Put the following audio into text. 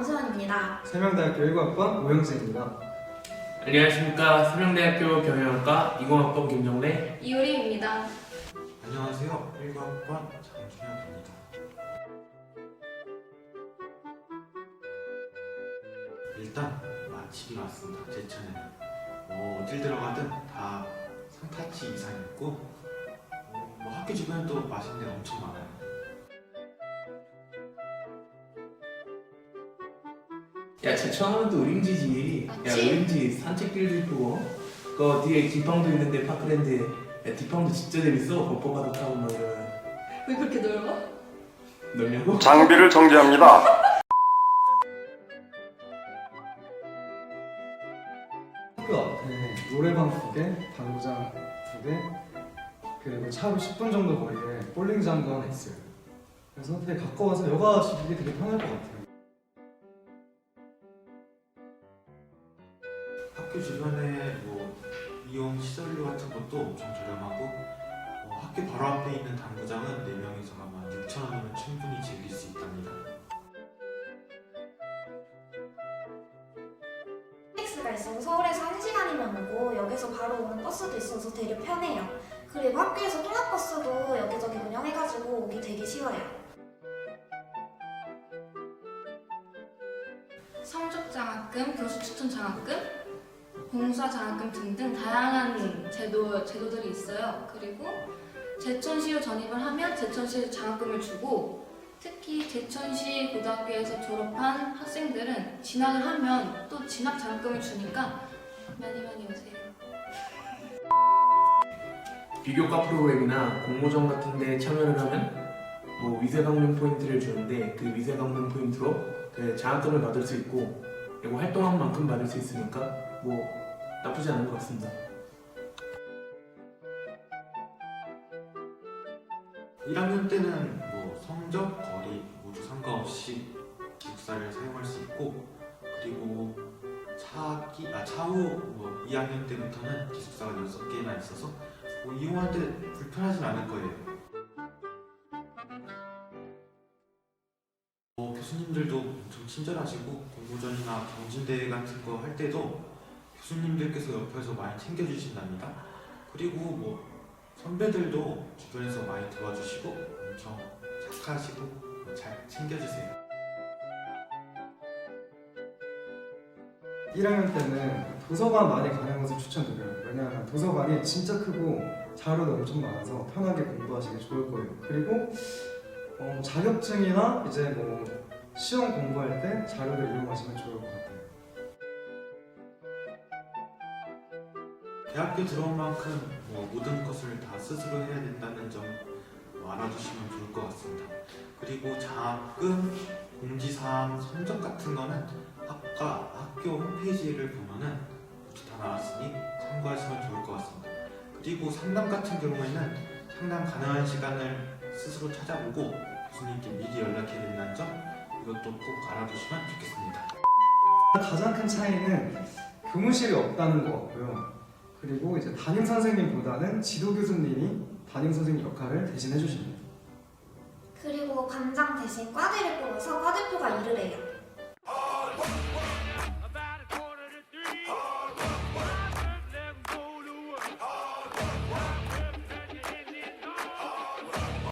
이수연입니다. 세명대학교 1학번 오영재입니다. 안녕하십니까 세명대학교 경영학과 20학번 김정래 이효리입니다. 안녕하세요. 1학번 장준혁입니다. 일단 마침이 왔습니다. 제천에는 뭐 어딜 들어가든 다 상타치 이상이었고 어, 뭐 학교 주변에 또 맛있는 데 엄청 많아요. 야 제천하면 또 의림지지 야 맞지? 의림지 산책길도 이쁘고 그 뒤에 디팡도 있는데 파크랜드 야 디팡도 진짜 재밌어 범퍼가도 타고 막 이러면 왜 그렇게 넓어? 놀려고? 장비를 정지합니다. 학교 앞에 노래방 두 개, 당구장 두 개, 그리고 차로 10분 정도 거리에 볼링장도 하나 있어요. 그래서 되게 가까워서 여가 지기 되게 편할 것 같아요. 학교 주변에 뭐 이용 시설료 같은 것도 엄청 저렴하고 어, 학교 바로 앞에 있는 당구장은 4명이서 아마 6천 원이면 충분히 즐길 수 있답니다. 텍스가 있어서 서울에서 1시간이면 오고 역에서 바로 오는 버스도 있어서 되게 편해요. 그리고 학교에서 통학버스도 여기저기 운영해가지고 오기 되게 쉬워요. 성적 장학금, 교수 추천 장학금, 봉사 장학금 등등 다양한 제도 제도들이 있어요. 그리고 제천시로 전입을 하면 제천시 장학금을 주고 특히 제천시 고등학교에서 졸업한 학생들은 진학을 하면 또 진학 장학금을 주니까 많이 많이 오세요. 비교과 프로그램이나 공모전 같은 데 참여를 하면 뭐 위세 강릉 포인트를 주는데 그 위세 강릉 포인트로 그 장학금을 받을 수 있고 그리고 활동한 만큼 받을 수 있으니까 뭐 나쁘지 않은 것 같습니다 1학년 때는 뭐 성적, 거리 모두 상관없이 기숙사를 사용할 수 있고 그리고 차기 아 차후 뭐 2학년 때부터는 기숙사가 6개나 있어서 뭐 이용할 때 불편하진 않을 거예요. 뭐 교수님들도 엄청 친절하시고 공모전이나 경진대회 같은 거 할 때도 교수님들께서 옆에서 많이 챙겨주신답니다. 그리고 뭐 선배들도 주변에서 많이 도와주시고 엄청 착하시고 잘 챙겨주세요. 1학년 때는 도서관 많이 가는 것을 추천드려요. 왜냐하면 도서관이 진짜 크고 자료도 엄청 많아서 편하게 공부하시기 좋을 거예요. 그리고 어, 자격증이나 이제 뭐 시험 공부할 때 자료를 이용하시면 좋을 것 같아요. 대학교 들어온 만큼 뭐 모든 것을 다 스스로 해야 된다는 점뭐 알아두시면 좋을 것 같습니다. 그리고 장학금, 공지사항, 성적 같은 거는 학과, 학교 홈페이지를 보면은 모두 다 나왔으니 참고하시면 좋을 것 같습니다. 그리고 상담 같은 경우에는 상담 가능한 시간을 스스로 찾아보고 교수님께 미리 연락해야 된다는 점 이것도 꼭 알아두시면 좋겠습니다. 가장 큰 차이는 교무실이 없다는 거 같고요. 그리고 이제 담임 선생님보다는 지도 교수님이 담임 선생님 역할을 대신 해주십니다. 그리고 반장 대신 과대를 뽑아서 과대표가 일을 해요.